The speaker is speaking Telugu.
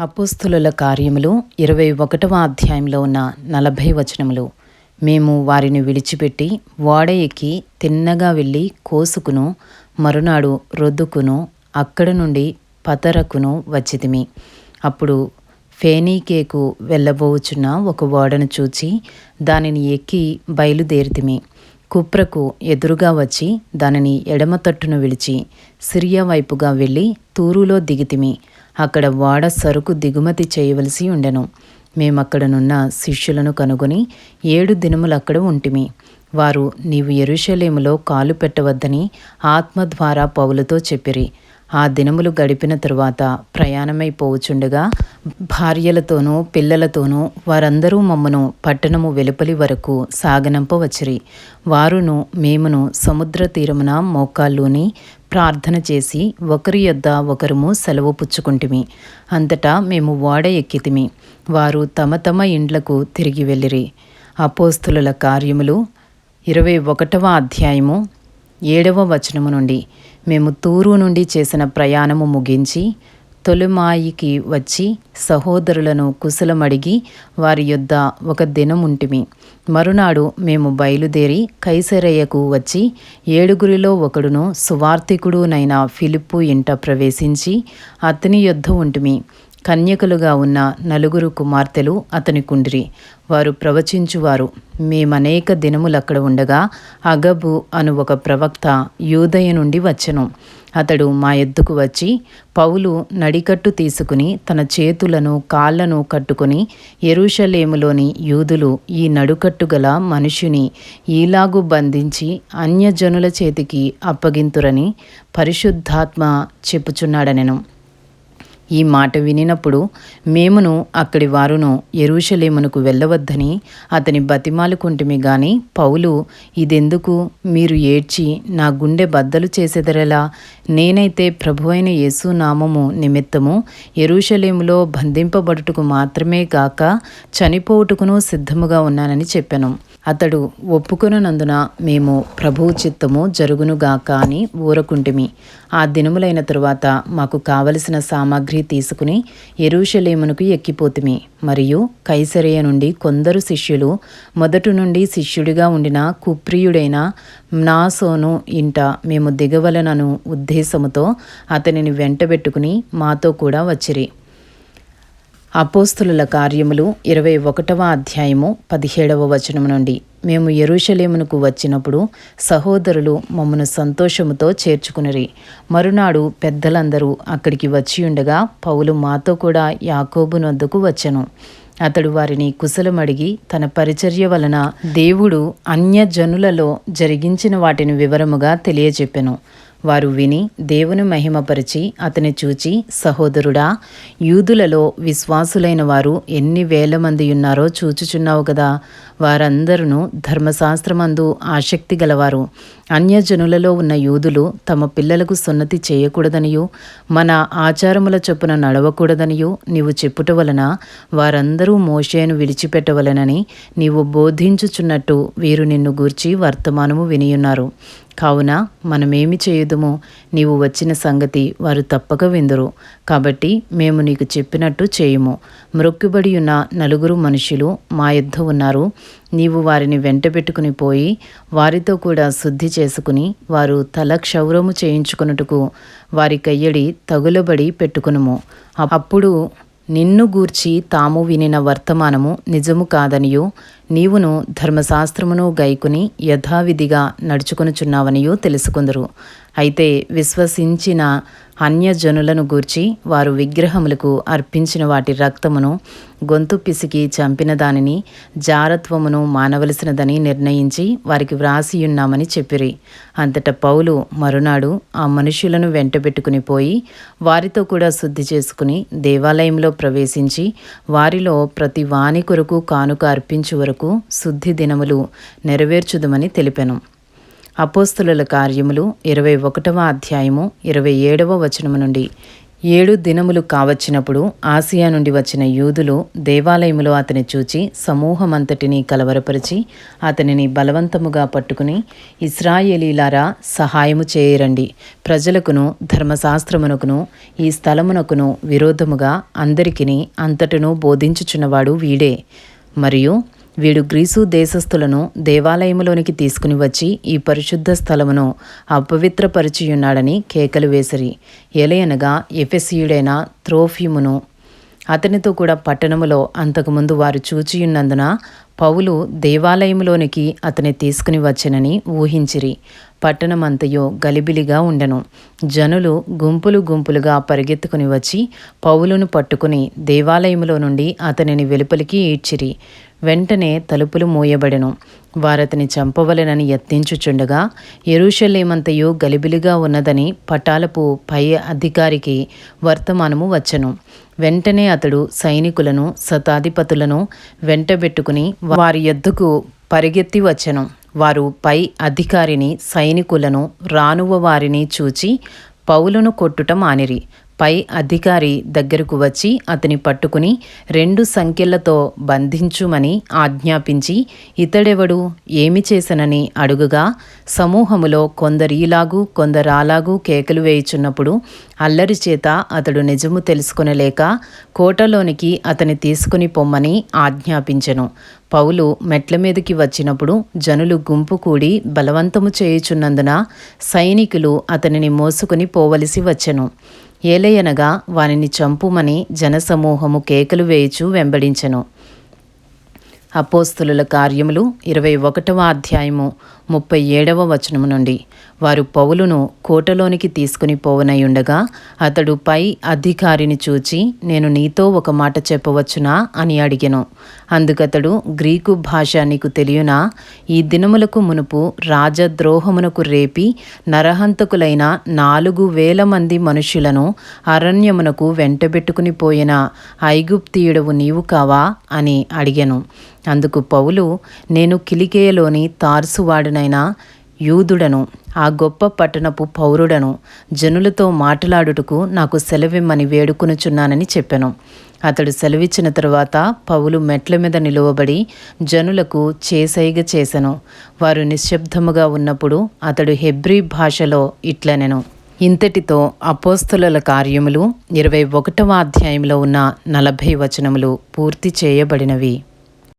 అపోస్తులుల కార్యములు ఇరవై ఒకటవ అధ్యాయంలో ఉన్న నలభై వచనములు. మేము వారిని విడిచిపెట్టి ఓడ ఎక్కి తిన్నగా వెళ్ళి కోసుకును మరునాడు రొద్దుకును అక్కడ నుండి పతరకును వచ్చితిమి. అప్పుడు ఫేనీకేకు వెళ్ళబోచున్న ఒక ఓడను చూచి దానిని ఎక్కి బయలుదేరితిమి. కుప్రకు ఎదురుగా వచ్చి దానిని ఎడమ తట్టును విడిచి సిరియా వైపుగా వెళ్ళి తూరులో దిగితిమి. అక్కడ వాడ సరుకు దిగుమతి చేయవలసి ఉండెను. మేమక్కడనున్న శిష్యులను కనుగొని ఏడు దినములు అక్కడ ఉంటిమి. వారు నీవు ఎరుషలేములో కాలు పెట్టవద్దని ఆత్మ ద్వారా పౌలతో చెప్పిరి. ఆ దినములు గడిపిన తరువాత ప్రయాణమైపోవచుండగా భార్యలతోనూ పిల్లలతోనూ వారందరూ మమ్మను పట్టణము వెలుపలి వరకు సాగనంపవచ్చిరి వారును మేమును సముద్ర తీరమున మోకాళ్ళుని ప్రార్థన చేసి ఒకరి యొద్ద ఒకరుము సెలవు పుచ్చుకుంటిమి. అంతటా మేము ఓడ ఎక్కితిమి. వారు తమ తమ ఇండ్లకు తిరిగి వెళ్ళిరి. అపోస్తుల కార్యములు ఇరవై ఒకటవ అధ్యాయము ఏడవ వచనము నుండి. మేము తూరు నుండి చేసిన ప్రయాణము ముగించి తొలిమాయికి వచ్చి సహోదరులను కుశలమడిగి వారి యొద్ద ఒక దినముంటిమి. మరునాడు మేము బయలుదేరి కైసరయ్యకు వచ్చి ఏడుగురిలో ఒకడును సువార్థికుడునైన ఫిలిప్పు ఇంట ప్రవేశించి అతని యొద్ద ఉంటిమి. కన్యకలుగా ఉన్న నలుగురు కుమార్తెలు అతని కుండ్రి. వారు ప్రవచించువారు మేమనేక దినములక్కడ ఉండగా అగబు అను ఒక ప్రవక్త యూదయ నుండి వచ్చెను. అతడు మా ఎద్దుకు వచ్చి పౌలు నడికట్టు తీసుకుని తన చేతులను కాళ్ళను కట్టుకుని ఎరుషలేములోని యూదులు ఈ నడుకట్టు గల మనుషుని ఈలాగు బంధించి అన్యజనుల చేతికి అప్పగింతురని పరిశుద్ధాత్మ చెప్పుచున్నాడనెను. ఈ మాట వినినప్పుడు మేమును అక్కడి వారును ఎరుషలేమునకు వెళ్ళవద్దని అతని బతిమాలుకుంటుమి గాని పౌలు ఇదెందుకు? మీరు ఏడ్చి నా గుండె బద్దలు చేసెదరలా? నేనైతే ప్రభువైన యేసు నామము నిమిత్తము ఎరుషలేములో బంధింపబడుటకు మాత్రమే గాక చనిపోవుటకును సిద్ధముగా ఉన్నానని చెప్పాను. అతడు ఒప్పుకొనున్నందున మేము ప్రభువు చిత్తము జరుగునుగాక అని ఊరకుంటిమి. ఆ దినములైన తరువాత మాకు కావలసిన సామాగ్రి తీసుకుని ఎరుషలేమునకు ఎక్కిపోతుమి. మరియు కైసరయ నుండి కొందరు శిష్యులు మొదటి నుండి శిష్యుడిగా ఉండిన కుప్రియుడైన మ్నాసోను ఇంట మేము దిగవలనను ఉద్దేశముతో అతనిని వెంటబెట్టుకుని మాతో కూడా వచ్చిరి. అపోస్తుల కార్యములు ఇరవై ఒకటవ అధ్యాయము పదిహేడవ వచనం నుండి. మేము ఎరుషలేమునకు వచ్చినప్పుడు సహోదరులు మమ్మను సంతోషముతో చేర్చుకునిరి. మరునాడు పెద్దలందరూ అక్కడికి వచ్చి ఉండగా పౌలు మాతో కూడా యాకోబునొద్దకు వచ్చెను. అతడు వారిని కుశలమడిగి తన పరిచర్య వలన దేవుడు అన్యజనులలో జరిగించిన వాటిని వివరముగా తెలియజెప్పెను. వారు విని దేవుని మహిమపరిచి అతని చూచి సహోదరుడా యూదులలో విశ్వాసులైన వారు ఎన్ని వేల మంది ఉన్నారో చూచుచున్నావు కదా వారందరూ ధర్మశాస్త్రమందు ఆసక్తి గలవారు. అన్యజనులలో ఉన్న యూదులు తమ పిల్లలకు సున్నతి చేయకూడదనియు మన ఆచారముల చొప్పున నడవకూడదనియు. నీవు చెప్పుట వలన వారందరూ మోషేను విడిచిపెట్టవలనని నీవు బోధించుచున్నట్టు వీరు నిన్ను గూర్చి వర్తమానము వినియున్నారు. కావున మనమేమి చేయుదుము నీవు వచ్చిన సంగతి వారు తప్పక విందురు. కాబట్టి మేము నీకు చెప్పినట్టు చేయుము. మ్రొక్కుబడి ఉన్న నలుగురు మనుషులు మా యుద్ధ ఉన్నారు. నీవు వారిని వెంటబెట్టుకుని పోయి వారితో కూడా శుద్ధి చేసుకుని వారు తల క్షౌరము చేయించుకున్నట్టుకు వారి కయ్యడి తగులబడి పెట్టుకునుము. అప్పుడు నిన్ను గూర్చి తాము వినిన వర్తమానము నిజము కాదనియో. నీవును ధర్మశాస్త్రమును గైకుని యథావిధిగా నడుచుకొనుచున్నావనియూ తెలుసుకుందరు. అయితే విశ్వసించిన అన్యజనులను గూర్చి వారు విగ్రహములకు అర్పించిన వాటి రక్తమును గొంతు పిసికి చంపిన దానిని జారత్వమును మానవలసినదని నిర్ణయించి వారికి వ్రాసియున్నామని చెప్పిరి. అంతట పౌలు మరునాడు ఆ మనుషులను వెంటబెట్టుకుని పోయి వారితో కూడా శుద్ధి చేసుకుని దేవాలయంలో ప్రవేశించి వారిలో ప్రతి వాని కొరకు కానుక అర్పించు వరకు శుద్ధి దినములు నెరవేర్చుదమని తెలిపెను. అపోస్తుల కార్యములు ఇరవై ఒకటవ అధ్యాయము ఇరవై ఏడవ వచనము నుండి. ఏడు దినములు కావచ్చినప్పుడు ఆసియా నుండి వచ్చిన యూదులు దేవాలయములో అతని చూచి సమూహమంతటిని కలవరపరిచి అతనిని బలవంతముగా పట్టుకుని ఇస్రాయేలీలారా సహాయము చేయరండి. ప్రజలకును ధర్మశాస్త్రమునకును ఈ స్థలమునకును విరోధముగా అందరికిని అంతటను బోధించుచున్నవాడు వీడే. మరియు వీడు గ్రీసు దేశస్థులను దేవాలయములోనికి తీసుకుని వచ్చి ఈ పరిశుద్ధ స్థలమును అపవిత్రపరిచియున్నాడని కేకలు వేసిరి. ఎలయనగా ఎఫెసియుడైన త్రోఫిమును అతనితో కూడా పట్టణములో అంతకుముందు వారు చూచియున్నందున పౌలు దేవాలయములోనికి అతని తీసుకుని వచ్చెనని ఊహించిరి. పట్టణమంతయో గలిబిలిగా ఉండెను. జనులు గుంపులు గుంపులుగా పరిగెత్తుకుని వచ్చి పౌలును పట్టుకుని దేవాలయములో నుండి అతనిని వెలుపలికి ఈడ్చిరి. వెంటనే తలుపులు మూయబడెను. వారతని చంపవలెనని యత్నించుచుండగా ఎరుషలేమంతయు గలిబిలిగా ఉన్నదని పటాలపు పై అధికారికి వర్తమానము వచ్చెను. వెంటనే అతడు సైనికులను శతాధిపతులను వెంటబెట్టుకుని వారి యొద్దకు పరిగెత్తి వచ్చెను. వారు పై అధికారిని సైనికులను రానువ వారిని చూచి పౌలును కొట్టుట మానిరి. పై అధికారి దగ్గరకు వచ్చి అతని పట్టుకుని రెండు సంఖ్యలతో బంధించుమని ఆజ్ఞాపించి ఇతడెవడు? ఏమి చేసనని అడుగుగా సమూహములో కొందరీలాగు కొందరాలాగు కేకలు వేయుచున్నప్పుడు అల్లరి చేత అతడు నిజము తెలుసుకునలేక కోటలోనికి అతని తీసుకుని పొమ్మని ఆజ్ఞాపించెను. పౌలు మెట్ల మీదకి వచ్చినప్పుడు జనులు గుంపు కూడి బలవంతము చేయుచున్నందున సైనికులు అతనిని మోసుకుని పోవలసి వచ్చెను. ఏలయనగా వానిని చంపుమని జనసమూహము కేకలు వేయుచు వెంబడించెను. అపోస్తుల కార్యములు ఇరవై ఒకటవ అధ్యాయము ముప్పై ఏడవ వచనము నుండి. వారు పౌలును కోటలోనికి తీసుకుని పోవనయుండగా అతడు పై అధికారిని చూచి నేను నీతో ఒక మాట చెప్పవచ్చునా అని అడిగెను. అందుకతడు గ్రీకు భాష నీకు తెలియనా? ఈ దినములకు మునుపు రాజద్రోహమునకు రేపి నరహంతకులైన నాలుగు వేల మంది మనుషులను అరణ్యమునకు వెంటబెట్టుకుని పోయిన ఐగుప్తియుడవు నీవు కావా? అని అడిగెను. అందుకు పౌలు నేను కిలికేయలోని తార్సువాడునైన యూదుడను ఆ గొప్ప పట్టణపు పౌరుడను జనులతో మాట్లాడుటకు నాకు సెలవిమ్మని వేడుకునుచున్నానని చెప్పాను. అతడు సెలవిచ్చిన తరువాత పౌలు మెట్ల మీద నిలువబడి జనులకు చేసైగ చేసెను. వారు నిశ్శబ్దముగా ఉన్నప్పుడు అతడు హెబ్రీ భాషలో ఇట్లనెను. ఇంతటితో అపోస్తుల కార్యములు ఇరవై ఒకటవ అధ్యాయంలో ఉన్న నలభై వచనములు పూర్తి చేయబడినవి.